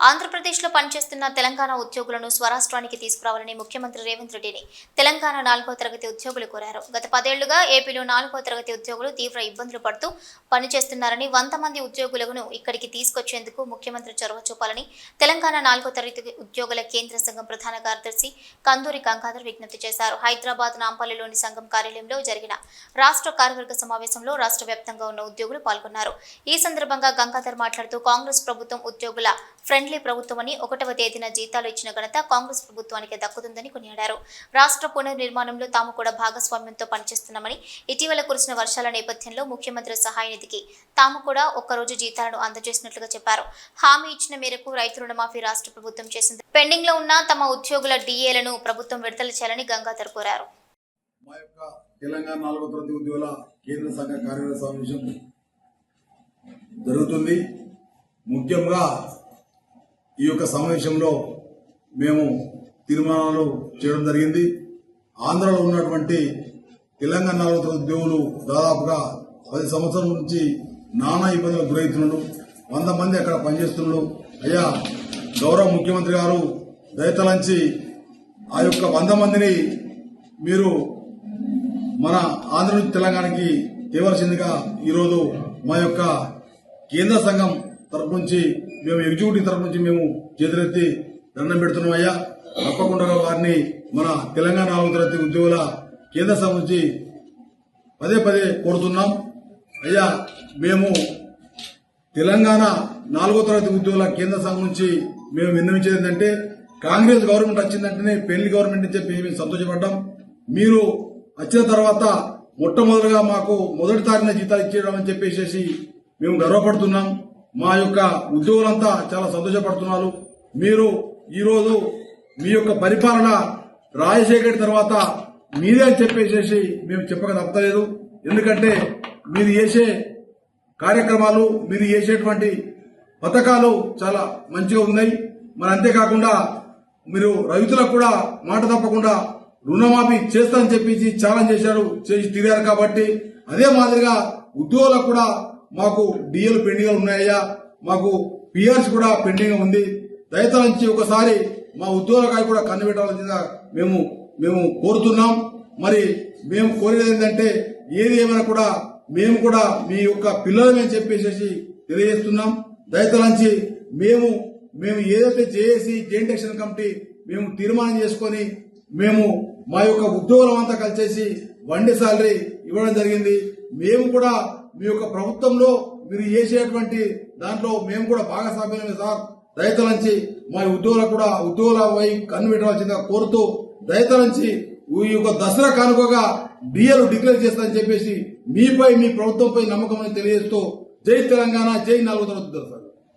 ఆంధ్రప్రదేశ్లో పనిచేస్తున్న తెలంగాణ ఉద్యోగులను స్వరాష్ట్రానికి తీసుకురావాలని ముఖ్యమంత్రి రేవంత్ రెడ్డిని తెలంగాణ నాలుగో తరగతి ఉద్యోగులు కోరారు. గత పదేళ్ళుగా ఏపీలో నాలుగో తరగతి ఉద్యోగులు తీవ్ర ఇబ్బందులు పడుతూ పనిచేస్తున్నారని వంద మంది ఉద్యోగులను ఇక్కడికి తీసుకొచ్చేందుకు ముఖ్యమంత్రి చొరవ చూపాలని తెలంగాణ నాలుగో తరగతి ఉద్యోగుల కేంద్ర సంఘం ప్రధాన కార్యదర్శి కందూరి గంగాధర్ విజ్ఞప్తి చేశారు. హైదరాబాద్ నాంపల్లిలోని సంఘం కార్యాలయంలో జరిగిన రాష్ట్ర కార్యవర్గ సమావేశంలో రాష్ట్ర వ్యాప్తంగా ఉన్న ఉద్యోగులు పాల్గొన్నారు. ఈ సందర్భంగా గంగాధర్ మాట్లాడుతూ కాంగ్రెస్ ప్రభుత్వం ఉద్యోగుల ఫ్రెండ్ ఫ్రెండ్లీ ప్రభుత్వమని ఒకటవ తేదీన జీతాలు ఇచ్చిన ఘనత కాంగ్రెస్ ప్రభుత్వానికి దక్కుతుందని కొనియాడారు. రాష్ట్ర పునర్నిర్మాణంలో తాము కూడా భాగస్వామ్యంతో పనిచేస్తున్నామని ఇటీవల కురిసిన వర్షాల నేపథ్యంలో ముఖ్యమంత్రి సహాయ నిధికి తాము కూడా ఒక్కరోజు జీతాలను అందజేసినట్లుగా చెప్పారు. హామీ ఇచ్చిన మేరకు రైతు రుణమాఫీ రాష్ట్ర ప్రభుత్వం చేసింది. పెండింగ్లో ఉన్న తమ ఉద్యోగుల డిఏలను ప్రభుత్వం విడుదల చేయాలని గంగాధర్ కోరారు. తెలంగాణ నాలుగో తరగతి ఉద్యోగుల కేంద్ర సంఘ సమావేశం జరుగుతుంది. ముఖ్యంగా ఈ యొక్క సమావేశంలో మేము తీర్మానాలు చేయడం జరిగింది. ఆంధ్రలో ఉన్నటువంటి తెలంగాణ ఉద్యోగులు దాదాపుగా పది సంవత్సరాల నుంచి నానా ఇబ్బందులకు గురవుతున్నాడు వంద మంది అక్కడ పనిచేస్తున్నాడు అయ్యా గౌరవ ముఖ్యమంత్రి గారు దయతలంచి ఆ యొక్క వంద మందిని మీరు మన ఆంధ్ర నుంచి తెలంగాణకి తేవలసిందిగా ఈరోజు మా యొక్క కేంద్ర సంఘం తరపు నుంచి మేము ఎగ్జిక్యూటివ్ తరపు నుంచి మేము చేతులెత్తి దండం పెడుతున్నాం అయ్యా. తప్పకుండా వారిని మన తెలంగాణ నాలుగో తరగతి ఉద్యోగుల కేంద్ర సంఘం నుంచి పదే పదే కోరుతున్నాం. అయ్యా మేము తెలంగాణ నాలుగో తరగతి ఉద్యోగుల కేంద్ర సంఘం నుంచి మేము విన్నవించేది ఏంటంటే కాంగ్రెస్ గవర్నమెంట్ వచ్చిందంటేనే పెళ్ళి గవర్నమెంట్ అని చెప్పి మేము సంతోషపడ్డాం. మీరు వచ్చిన తర్వాత మొట్టమొదటిగా మాకు మొదటి తారీఖున జీతాలు ఇచ్చేయడం అని చెప్పేసి మేము గర్వపడుతున్నాం. మా యొక్క ఉద్యోగులంతా చాలా సంతోషపడుతున్నారు. మీరు ఈరోజు మీ యొక్క పరిపాలన రాజశేఖర్ తర్వాత మీరే అని చెప్పేసేసి మేము చెప్పక తప్పలేదు. ఎందుకంటే మీరు చేసే కార్యక్రమాలు మీరు చేసేటువంటి పథకాలు చాలా మంచిగా ఉన్నాయి. మరి అంతేకాకుండా మీరు రైతులకు కూడా మాట తప్పకుండా రుణమాఫీ చేస్తానని చెప్పేసి ఛాలెంజ్ చేశారు చేసి తీరారు కాబట్టి అదే మాదిరిగా ఉద్యోగులకు కూడా మాకు డిఎల్ పెండింగ్ ఉన్నాయా మాకు పిఆర్స్ కూడా పెండింగ్ ఉంది. దయతలంచి ఒకసారి మా ఉద్యోగులకాయ కూడా కన్ను మేము మేము కోరుతున్నాం. మరి మేము కోరేది ఏంటంటే ఏది ఏమైనా కూడా మేము కూడా మీ యొక్క పిల్లలమే చెప్పేసేసి తెలియజేస్తున్నాం. దయతలంచి మేము మేము ఏదైతే జేఏసీ జాయింట్ యాక్షన్ కమిటీ మేము తీర్మానం చేసుకొని మేము మా యొక్క ఉద్యోగులం అంతా కలిసేసి వండి సాలరీ ఇవ్వడం జరిగింది. మేము కూడా మీ యొక్క ప్రభుత్వంలో మీరు చేసేటువంటి దాంట్లో మేము కూడా భాగస్వామ్యమే సార్. దయతలంచి మా ఉద్యోగులకు కూడా ఉద్యోగుల వై కన్ను పెట్టవలసిందిగా కోరుతూ నుంచి ఈ యొక్క దసరా కానుకగా డిఎల్ డిక్లేర్ చేస్తానని చెప్పేసి మీపై మీ ప్రభుత్వంపై నమ్మకం అని తెలియజేస్తూ జై తెలంగాణ జై నాలుగు తరగతి సార్